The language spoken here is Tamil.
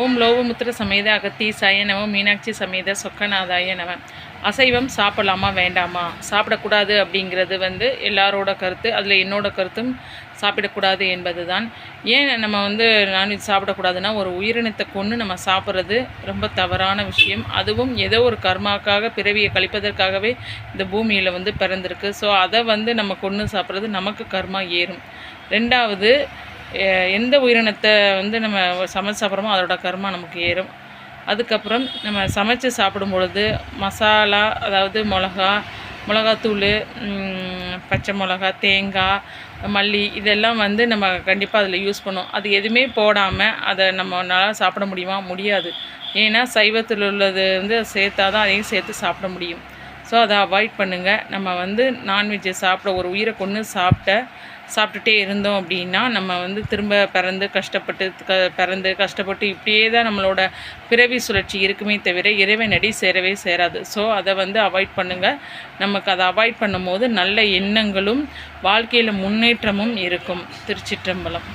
ஓம் லோகமுத்திர சமேத அகத்தி சயனவ மீனாட்சி சமேத சொக்கநாதாய நம. அசைவம் சாப்பிடலாமா வேண்டாமா? சாப்பிடக்கூடாது அப்படிங்கிறது வந்து எல்லாரோட கருத்து. அதில் என்னோட கருத்தும் சாப்பிடக்கூடாது என்பது தான் ஏன் நம்ம வந்து நான்வெஜ் சாப்பிடக்கூடாதுன்னா ஒரு உயிரினத்தை கொன்று நம்ம சாப்பிட்றது ரொம்ப தவறான விஷயம். அதுவும் ஏதோ ஒரு கர்மாக்காக பிறவியை கழிப்பதற்காகவே இந்த பூமியில் வந்து பிறந்திருக்கு. ஸோ அதை வந்து நம்ம கொன்று சாப்பிட்றது நமக்கு கர்மா ஏறும். ரெண்டாவது எந்த உயிரினத்தை வந்து நம்ம சமைச்சு சாப்பிட்றோமோ அதோட கர்மா நமக்கு ஏறும். அதுக்கப்புறம் நம்ம சமைச்சு சாப்பிடும் பொழுது மசாலா அதாவது மிளகா மிளகாத்தூள் பச்சை மிளகா தேங்காய் மல்லி இதெல்லாம் வந்து நம்ம கண்டிப்பாக அதில் யூஸ் பண்ணோம் அது எதுவுமே போடாமல் அதை நம்மளால் சாப்பிட முடியுமா? முடியாது. ஏன்னா சைவத்தில் உள்ளது வந்து சேர்த்தா தான் அதையும் சேர்த்து சாப்பிட முடியும். ஸோ அதை அவாய்ட் பண்ணுங்கள் நம்ம வந்து நான்வெஜ்ஜை சாப்பிட ஒரு உயிரை கொன்று சாப்பிட்ட சாப்பிட்டுட்டே இருந்தோம் அப்படின்னா நம்ம வந்து திரும்ப பிறந்து கஷ்டப்பட்டு க பிறந்து கஷ்டப்பட்டு இப்படியே தான் நம்மளோட பிறவி சுழற்சி இருக்குமே தவிர இறைவனடி சேரவே சேராது. ஸோ அதை வந்து அவாய்ட் பண்ணுங்கள் நமக்கு அதை அவாய்ட் பண்ணும்போது நல்ல எண்ணங்களும் வாழ்க்கையில் முன்னேற்றமும் இருக்கும். திருச்சிற்றம்பலம்.